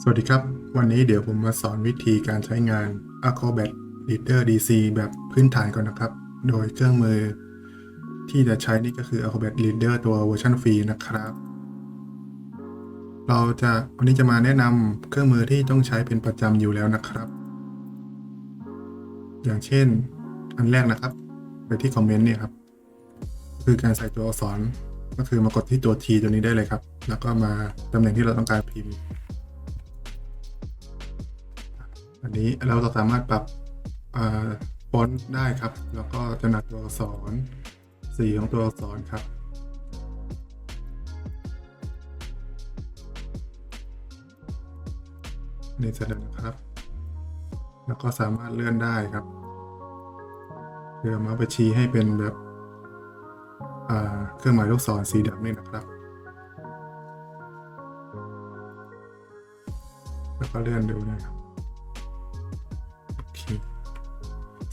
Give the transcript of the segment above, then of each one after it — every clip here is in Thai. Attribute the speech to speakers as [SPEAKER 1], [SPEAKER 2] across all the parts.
[SPEAKER 1] สวัสดีครับ วันนี้เดี๋ยวผมมาสอนวิธีการใช้งาน Acrobat Reader DC แบบพื้นฐานก่อนนะครับ โดยเครื่องมือที่จะใช้นี่ก็คือ Acrobat Reader ตัวเวอร์ชันฟรีนะครับ เราจะวันนี้จะมาแนะนำเครื่องมือที่ต้องใช้เป็นประจำอยู่แล้วนะครับ อย่างเช่น อันแรกนะครับ ไปที่คอมเมนต์เนี่ยครับ คือการใส่ตัวอักษรก็คือมากดที่ตัว T ตัวนี้ได้เลยครับ แล้วก็มาตำแหน่งที่เราต้องการพิมพ์ อันนี้เราจะสามารถปรับฟอนต์ได้ครับ แล้วก็ขนาดตัวอักษรสีของตัวอักษรครับนี่เสร็จแล้วนะครับ แล้วก็สามารถเลื่อนได้ครับเพื่อมาไปชี้ให้เป็นแบบเครื่องหมายลูกศรสีดำนี่นะครับ แล้วก็เลื่อนดูนะครับ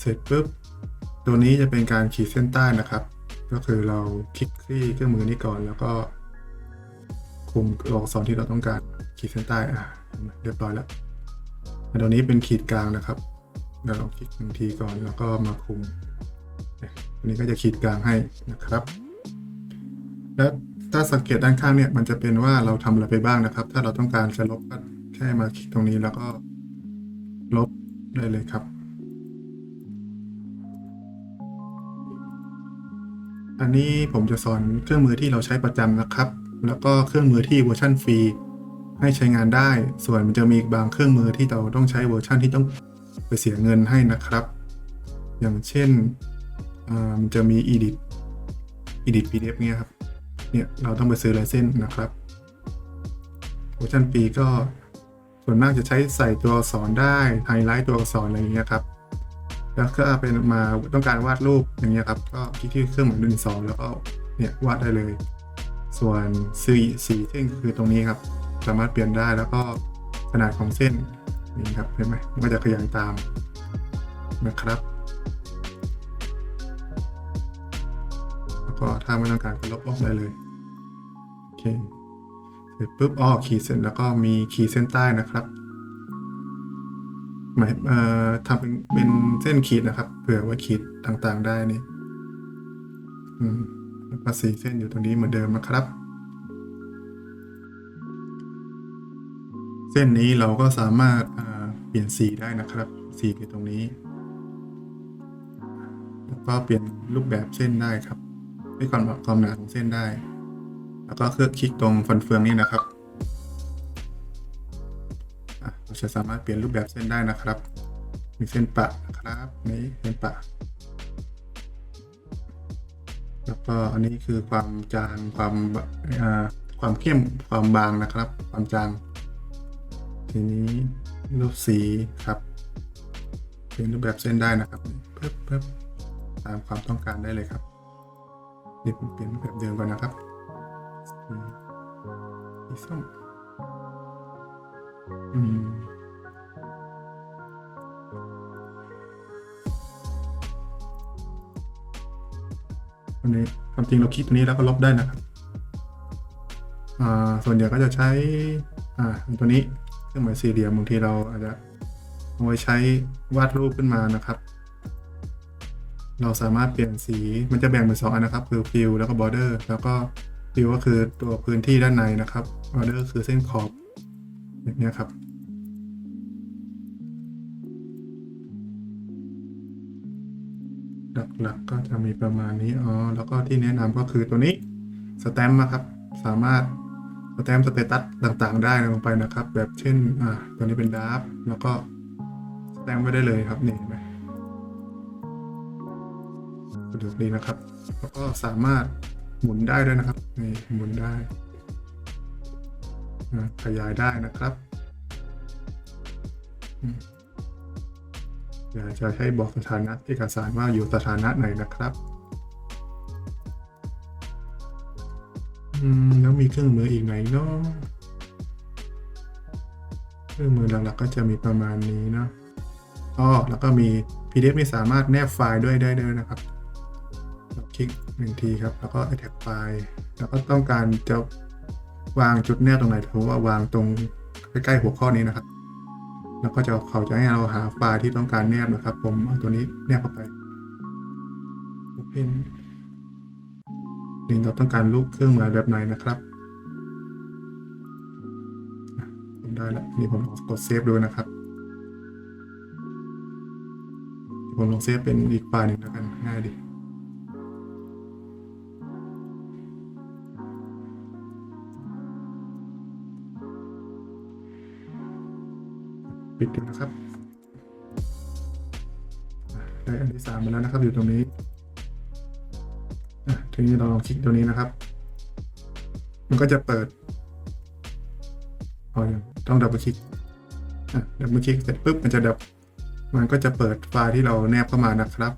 [SPEAKER 1] เสร็จปุ๊บ ตัวนี้จะเป็นการขีดเส้นใต้นะครับ ก็คือเราคลิกที่เครื่องมือนี้ก่อนแล้วก็คุมตัวอักษรที่เราต้องการขีดเส้นใต้อะเรียบร้อยแล้วตัวนี้เป็นขีดกลางนะครับเราคลิกหนึ่งทีก่อนแล้วก็มาคุมอันนี้ก็จะขีดกลางให้นะครับ และถ้าสังเกตด้านข้างเนี่ยมันจะเป็นว่าเราทำอะไรไปบ้างนะครับ ถ้าเราต้องการจะลบก็แค่มาคลิกตรงนี้แล้วก็ลบได้เลยครับ อันนี้ผมจะสอนเครื่องมือที่เราใช้ประจำนะครับ แล้วก็เครื่องมือที่เวอร์ชันฟรีให้ใช้งานได้ ส่วนมันจะมีบางเครื่องมือที่เราต้องใช้เวอร์ชันที่ต้องไปเสียเงินให้นะครับ อย่างเช่นมันจะมี edit edit pdf เนี่ยครับ เนี่ยเราต้องไปซื้อลเซนส์นะครับ เวอร์ชันฟรีก็ส่วนมากจะใช้ใส่ตัวอักษรได้ไฮไลท์ตัวอักษรอะไรอย่างเงี้ยครับ แล้วก็เป็นมาต้องการวาดรูปอย่างเงี้ยครับ ก็คลิกที่เครื่องหมายหนึ่งสองแล้วก็เนี่ยวาดได้เลย ส่วนสีสีเส้นคือตรงนี้ครับ สามารถเปลี่ยนได้แล้วก็ขนาดของเส้นนี่ครับเห็นไหมมันก็จะขยายตามนะครับ แล้วก็ถ้าไม่ต้องการก็ลบออกได้เลยโอเคเสร็จปุ๊บอ๋อขีดเส้นแล้วก็มีขีดเส้นใต้นะครับ หมายเอ่อทำเป็นเป็นเส้นขีดนะครับ เผื่อว่าขีดต่างๆได้นี่อืมแล้วก็สีเส้นอยู่ตรงนี้เหมือนเดิมนะครับ เส้นนี้เราก็สามารถอ่าเปลี่ยนสีได้นะครับ สีอยู่ตรงนี้ แล้วก็เปลี่ยนรูปแบบเส้นได้ครับให้ความความหนาของเส้นได้ แล้วก็เคลือกคลิกตรงฟันเฟืองนี่นะครับ เราจะสามารถเปลี่ยนรูปแบบเส้นได้นะครับ มีเส้นปะนะครับนี่เส้นปะ แล้วก็อันนี้คือความจางความความเข้มความบางนะครับ ความจางทีนี้รูปสีครับเปลี่ยนรูปแบบเส้นได้นะครับเพิ่มเพิ่มตามความต้องการได้เลยครับนี่ผมเปลี่ยนรูปแบบเดิมก่อนนะครับสีสีส้ม อันนี้ความจริงเราคลิกตัวนี้แล้วก็ลบได้นะครับ อ่า ส่วนใหญ่ก็จะใช้ อ่า ตัวนี้เครื่องหมายสี่เหลี่ยมบางทีเราอาจจะเอาไว้ใช้วาดรูปขึ้นมานะครับ เราสามารถเปลี่ยนสีมันจะแบ่งเป็นสองอันนะครับ คือ fill แล้วก็ border แล้วก็ fill ก็คือตัวพื้นที่ด้านในนะครับ border คือเส้นขอบ อย่างเนี้ยครับ หลักๆก็จะมีประมาณนี้อ๋อแล้วก็ที่แนะนำก็คือตัวนี้สแตมป์นะครับ สามารถสแตมป์สเตตัสต่างๆ ได้ลงไปนะครับ แบบเช่นอ่าตัวนี้เป็นดาร์ฟแล้วก็สแตมป์ไว้ได้เลยครับนี่เห็นไหมสะดวกดีนะครับ แล้วก็สามารถหมุนได้ด้วยนะครับนี่หมุนได้ ขยายได้นะครับอยากจะให้บอกสถานะเอกสารว่าอยู่สถานะไหนนะครับแล้วมีเครื่องมืออีกไหนเนาะเครื่องมือหลักๆก็จะมีประมาณนี้เนาะอ๋อแล้วก็มี PDF นี่สามารถแนบไฟล์ด้วยได้ด้วยนะครับเราคลิกหนึ่งทีครับ แล้วก็ attach ไฟล์แล้วก็ต้องการจะ วางจุดแนบตรงไหนถือว่าวางตรงใกล้ๆหัวข้อนี้นะครับ แล้วก็จะเขาจะให้เราหาไฟล์ที่ต้องการแนบนะครับ ผมเอาตัวนี้แนบเข้าไป Open นี่เราต้องการรูปเครื่องหมายแบบไหนนะครับผมได้แล้วนี่ผมลองกดเซฟดูนะครับ ผมลองเซฟเป็นอีกไฟล์หนึ่งแล้วกันง่ายดี ปิดดูนะครับได้อันที่สามมาแล้วนะครับอยู่ตรงนี้ทีนี้เราลองคลิกตัวนี้นะครับ มันก็จะเปิดเออย่างต้องดับเบิลคลิกดับเบิลคลิกเสร็จปุ๊บมันจะดับ มันก็จะเปิดไฟล์ที่เราแนบเข้ามานะครับ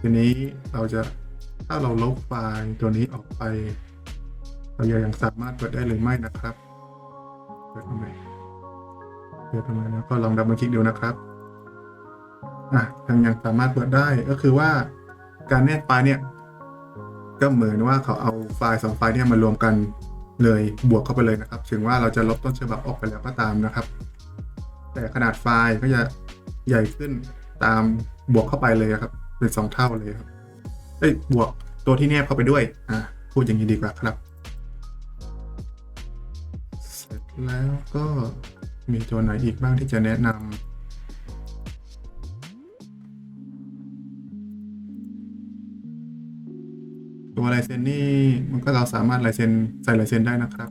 [SPEAKER 1] ทีนี้เราจะถ้าเราลบไฟล์ตัวนี้ออกไป เรายังสามารถเปิดได้หรือไม่นะครับ เปิดทำไม เปิดทำไมแล้วก็ลองดับเบิลคลิกดูนะครับอะยังยังสามารถเปิดได้ก็คือว่าการแนบไฟล์เนี่ย ก็เหมือนว่าเขาเอาไฟล์สองไฟล์เนี่ยมารวมกันเลยบวกเข้าไปเลยนะครับ ถึงว่าเราจะลบต้นฉบับออกไปแล้วก็ตามนะครับ แต่ขนาดไฟล์ก็จะใหญ่ขึ้นตามบวกเข้าไปเลยครับ เป็นสองเท่าเลยครับเอ้ยบวกตัวที่แนบเข้าไปด้วย อะพูดอย่างนี้ดีกว่าครับ เสร็จแล้วก็ มีตัวไหนอีกบ้างที่จะแนะนำตัวลายเซ็นนี่มันก็เราสามารถลายเซ็นใส่ลายเซ็นได้นะครับ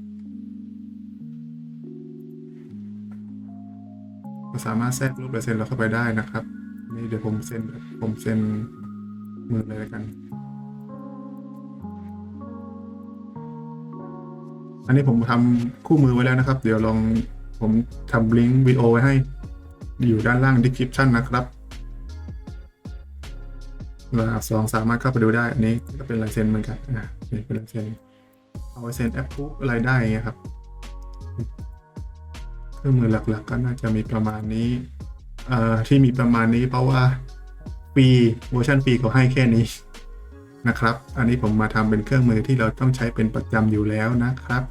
[SPEAKER 1] ก็สามารถแทรกรูปลายเซ็นเราเข้าไปได้นะครับ นี่เดี๋ยวผมเซ็นผมเซ็นมือเลยแล้วกัน อันนี้ผมทำคู่มือไว้แล้วนะครับ เดี๋ยวลอง ผมทำลิงก์วิดีโอไว้ให้ อยู่ด้านล่าง description นะครับระดับสองสามารถเข้าไปดูได้ อันนี้ก็เป็นลายเซ็นเหมือนกันอะเป็นลายเซ็นเอาไว้เซ็นแอปปุ๊บอะไรได้เงี้ยครับ เครื่องมือหลักๆ ก็น่าจะมีประมาณนี้เอ่อที่มีประมาณนี้เพราะว่าปีเวอร์ชันปีเขาให้แค่นี้นะครับ อันนี้ผมมาทำเป็นเครื่องมือที่เราต้องใช้เป็นประจำอยู่แล้วนะครับ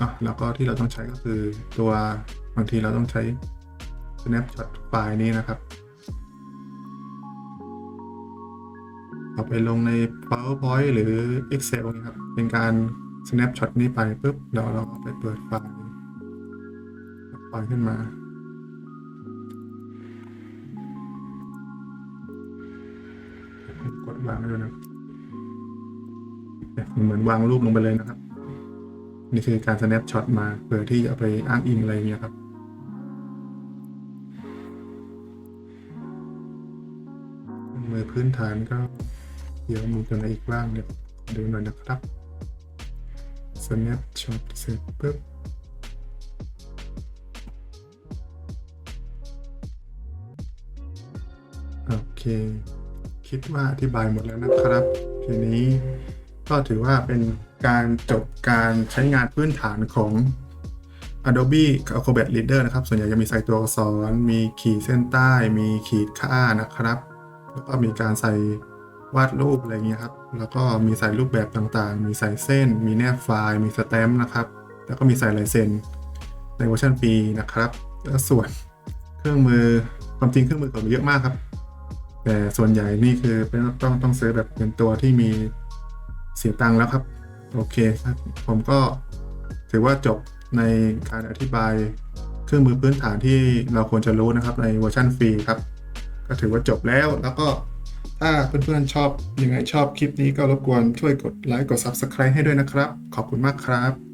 [SPEAKER 1] อะแล้วก็ที่เราต้องใช้ก็คือตัวบางทีเราต้องใช้ snapshot ไฟล์นี้นะครับ เอาไปลงใน PowerPoint หรือ Excel นะครับ เป็นการ snapshot นี้ไปปุ๊บเราเราก็ไปเปิดไฟล์ไฟล์ขึ้นมากดวางไว้ด้วยนะเนี่ยเหมือนวางรูปลงไปเลยนะครับ นี่คือการ snapshot มาเพื่อที่จะไปอ้างอิงอะไรเงี้ยครับ มือพื้นฐานก็เดี๋ยวมีตัวไหนอีกบ้างเดี๋ยดูหน่อยนะครับ snapshot เสร็จปุ๊บโอเค คิดว่าอธิบายหมดแล้วนะครับ ทีนี้ ก็ถือว่าเป็นการจบการใช้งานพื้นฐานของ Adobe Acrobat Reader นะครับ ส่วนใหญ่จะมีใส่ตัวอักษร มีขีดเส้นใต้ มีขีดค่านะครับ แล้วก็มีการใส่วาดรูปอะไรเงี้ยครับ แล้วก็มีใส่รูปแบบต่างๆ มีใส่เส้น มีแนบไฟล์ มีสแตมป์นะครับ แล้วก็มีใส่ลายเซ็นในเวอร์ชันปีนะครับแล้วส่วนเครื่องมือความจริงเครื่องมือผมเยอะมากครับ แต่ส่วนใหญ่นี่คือเป็นต้องต้องซื้อแบบเป็นตัวที่มี เสียตังค์แล้วครับ โอเคครับ ผมก็ถือว่าจบในการอธิบายเครื่องมือพื้นฐานที่เราควรจะรู้นะครับในเวอร์ชันฟรีครับ ก็ถือว่าจบแล้วแล้วก็ถ้าเพื่อนๆชอบยังไงชอบคลิปนี้ก็รบกวนช่วยกดไลค์กด Subscribe ให้ด้วยนะครับ ขอบคุณมากครับ